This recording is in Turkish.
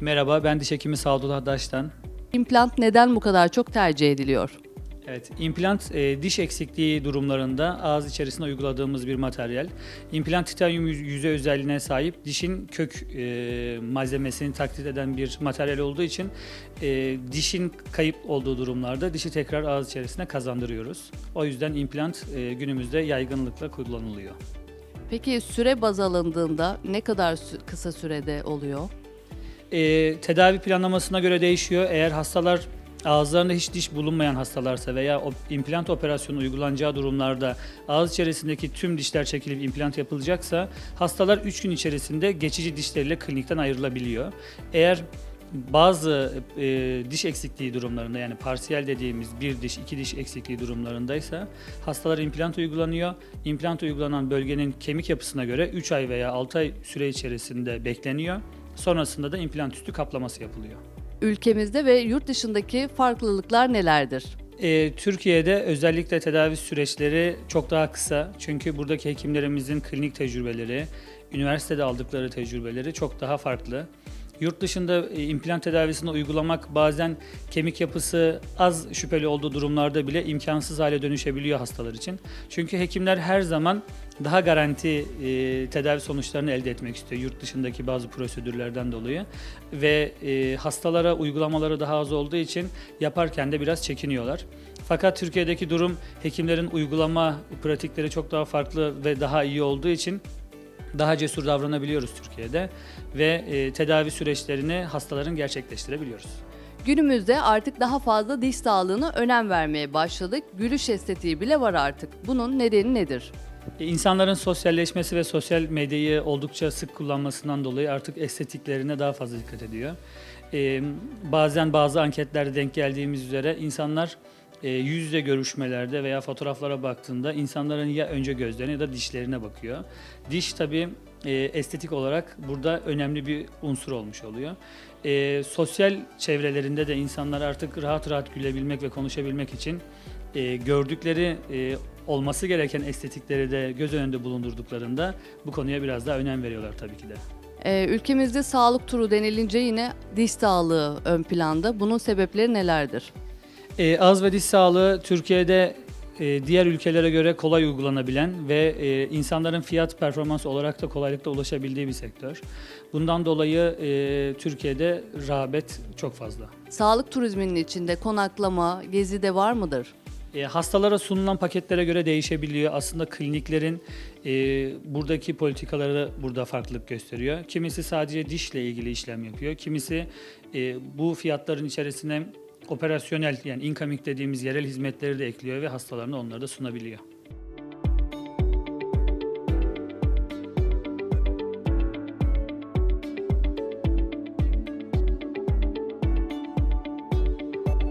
Merhaba, ben diş hekimi Sadullah Daş'tan. İmplant neden bu kadar çok tercih ediliyor? Evet, implant e, diş eksikliği durumlarında ağız içerisine uyguladığımız bir materyal. İmplant titanyum yüz- yüzey özelliğine sahip dişin kök e, malzemesini taklit eden bir materyal olduğu için e, dişin kayıp olduğu durumlarda dişi tekrar ağız içerisine kazandırıyoruz. O yüzden implant e, günümüzde yaygınlıkla kullanılıyor. Peki süre baz alındığında ne kadar sü- kısa sürede oluyor? E, tedavi planlamasına göre değişiyor. Eğer hastalar ağızlarında hiç diş bulunmayan hastalarsa veya implant operasyonu uygulanacağı durumlarda ağız içerisindeki tüm dişler çekilip implant yapılacaksa hastalar 3 gün içerisinde geçici dişleriyle klinikten ayrılabiliyor. Eğer bazı e, diş eksikliği durumlarında yani parsiyel dediğimiz bir diş iki diş eksikliği durumlarındaysa hastalar implant uygulanıyor. İmplant uygulanan bölgenin kemik yapısına göre 3 ay veya 6 ay süre içerisinde bekleniyor. Sonrasında da implant üstü kaplaması yapılıyor. Ülkemizde ve yurt dışındaki farklılıklar nelerdir? Ee, Türkiye'de özellikle tedavi süreçleri çok daha kısa. Çünkü buradaki hekimlerimizin klinik tecrübeleri, üniversitede aldıkları tecrübeleri çok daha farklı. Yurt dışında e, implant tedavisini uygulamak bazen kemik yapısı az şüpheli olduğu durumlarda bile imkansız hale dönüşebiliyor hastalar için. Çünkü hekimler her zaman daha garanti e, tedavi sonuçlarını elde etmek istiyor yurt dışındaki bazı prosedürlerden dolayı ve e, hastalara uygulamaları daha az olduğu için yaparken de biraz çekiniyorlar. Fakat Türkiye'deki durum hekimlerin uygulama pratikleri çok daha farklı ve daha iyi olduğu için daha cesur davranabiliyoruz Türkiye'de ve e, tedavi süreçlerini hastaların gerçekleştirebiliyoruz. Günümüzde artık daha fazla diş sağlığına önem vermeye başladık. Gülüş estetiği bile var artık. Bunun nedeni nedir? E, İnsanların sosyalleşmesi ve sosyal medyayı oldukça sık kullanmasından dolayı artık estetiklerine daha fazla dikkat ediyor. E, bazen bazı anketlerde denk geldiğimiz üzere insanlar e, yüz yüze görüşmelerde veya fotoğraflara baktığında insanların ya önce gözlerine ya da dişlerine bakıyor. Diş tabii e, estetik olarak burada önemli bir unsur olmuş oluyor. E, sosyal çevrelerinde de insanlar artık rahat rahat gülebilmek ve konuşabilmek için e, gördükleri olması gereken estetikleri de göz önünde bulundurduklarında bu konuya biraz daha önem veriyorlar tabii ki de. Ülkemizde sağlık turu denilince yine diş sağlığı ön planda. Bunun sebepleri nelerdir? E, ağız ve diş sağlığı Türkiye'de e, diğer ülkelere göre kolay uygulanabilen ve e, insanların fiyat performans olarak da kolaylıkla ulaşabildiği bir sektör. Bundan dolayı e, Türkiye'de rağbet çok fazla. Sağlık turizminin içinde konaklama, gezi de var mıdır? E, hastalara sunulan paketlere göre değişebiliyor. Aslında kliniklerin e, buradaki politikaları burada farklılık gösteriyor. Kimisi sadece dişle ilgili işlem yapıyor. Kimisi e, bu fiyatların içerisine operasyonel yani incoming dediğimiz yerel hizmetleri de ekliyor ve hastalarına onları da sunabiliyor.